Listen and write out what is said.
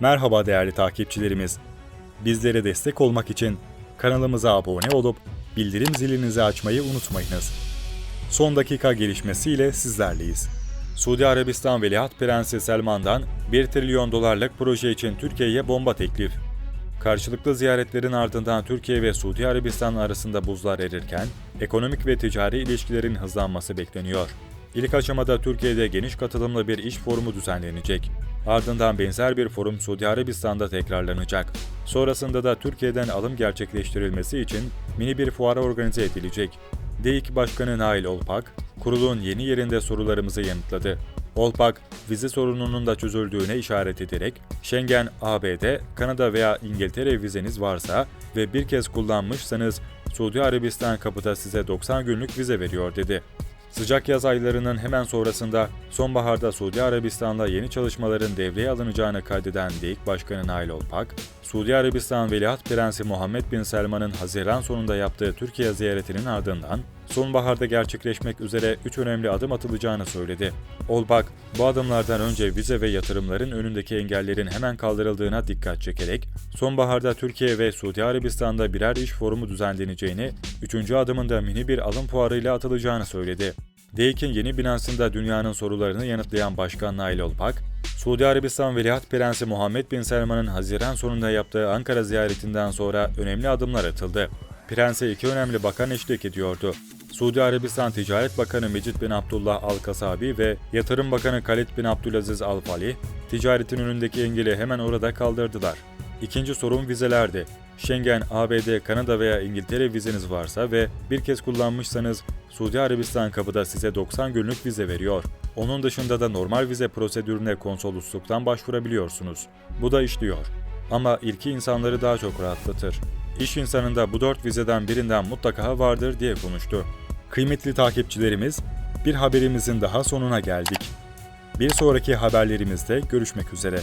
Merhaba değerli takipçilerimiz. Bizlere destek olmak için kanalımıza abone olup bildirim zilinizi açmayı unutmayınız. Son dakika gelişmesiyle sizlerleyiz. Suudi Arabistan Veliaht Prensi Selman'dan 1 trilyon dolarlık proje için Türkiye'ye bomba teklif. Karşılıklı ziyaretlerin ardından Türkiye ve Suudi Arabistan arasında buzlar erirken, ekonomik ve ticari ilişkilerin hızlanması bekleniyor. İlk aşamada Türkiye'de geniş katılımlı bir iş forumu düzenlenecek. Ardından benzer bir forum Suudi Arabistan'da tekrarlanacak. Sonrasında da Türkiye'den alım gerçekleştirilmesi için mini bir fuara organize edilecek. DEİK Başkanı Nail Olpak, kurulun yeni yerinde sorularımızı yanıtladı. Olpak, vize sorununun da çözüldüğüne işaret ederek, Schengen, ABD, Kanada veya İngiltere vizeniz varsa ve bir kez kullanmışsanız Suudi Arabistan kapıda size 90 günlük vize veriyor dedi. Sıcak yaz aylarının hemen sonrasında sonbaharda Suudi Arabistan'la yeni çalışmaların devreye alınacağını kaydeden DEİK Başkanı Nail Olpak, Suudi Arabistan Veliaht Prensi Muhammed Bin Selman'ın Haziran sonunda yaptığı Türkiye ziyaretinin ardından sonbaharda gerçekleşmek üzere 3 önemli adım atılacağını söyledi. Olpak, bu adımlardan önce vize ve yatırımların önündeki engellerin hemen kaldırıldığına dikkat çekerek, sonbaharda Türkiye ve Suudi Arabistan'da birer iş forumu düzenleneceğini, üçüncü adımında mini bir alım fuarıyla atılacağını söyledi. DEİK'in yeni binasında dünyanın sorularını yanıtlayan Başkan Nail Olpak, Suudi Arabistan Veliaht Prensi Muhammed Bin Selman'ın Haziran sonunda yaptığı Ankara ziyaretinden sonra önemli adımlar atıldı. Prense iki önemli bakan eşlik ediyordu. Suudi Arabistan Ticaret Bakanı Mecid bin Abdullah Al-Kasabi ve Yatırım Bakanı Khalid bin Abdülaziz Al-Falih, ticaretin önündeki engeli hemen orada kaldırdılar. İkinci sorun vizelerdi. Schengen, ABD, Kanada veya İngiltere vizeniz varsa ve bir kez kullanmışsanız Suudi Arabistan kapıda size 90 günlük vize veriyor. Onun dışında da normal vize prosedürüne konsolosluktan başvurabiliyorsunuz. Bu da işliyor. Ama ilki insanları daha çok rahatlatır. İş insanında bu dört vizeden birinden mutlaka vardır diye konuştu. Kıymetli takipçilerimiz, bir haberimizin daha sonuna geldik. Bir sonraki haberlerimizde görüşmek üzere.